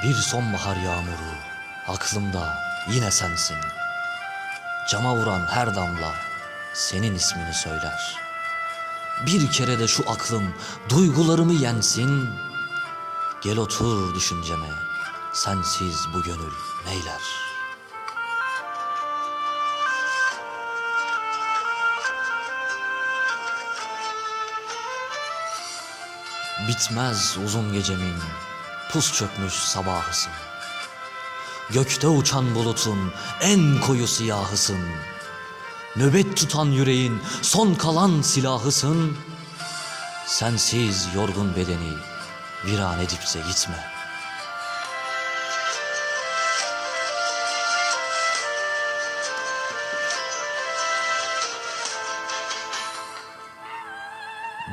Bir sonbahar yağmuru aklımda yine sensin. Cama vuran her damla senin ismini söyler. Bir kere de şu aklım duygularımı yensin. Gel otur düşünceme, sensiz bu gönül neyler? Bitmez uzun gecemin pus çökmüş sabahısın. Gökte uçan bulutun en koyu siyahısın. Nöbet tutan yüreğin son kalan silahısın. Sensiz yorgun bedeni viran edipse gitme.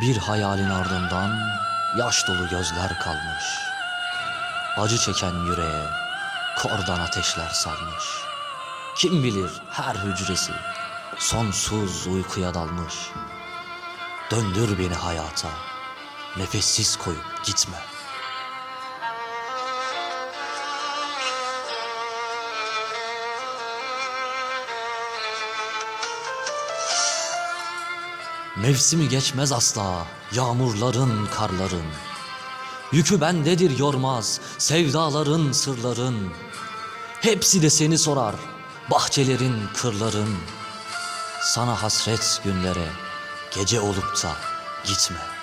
Bir hayalin ardından yaş dolu gözler kalmış. Acı çeken yüreğe kordan ateşler sarmış. Kim bilir her hücresi sonsuz uykuya dalmış. Döndür beni hayata, nefessiz koyup gitme. Mevsimi geçmez asla yağmurların, karların. Yükü bendedir yormaz sevdaların, sırların. Hepsi de seni sorar bahçelerin, kırların. Sana hasret günlere gece olup da gitme.''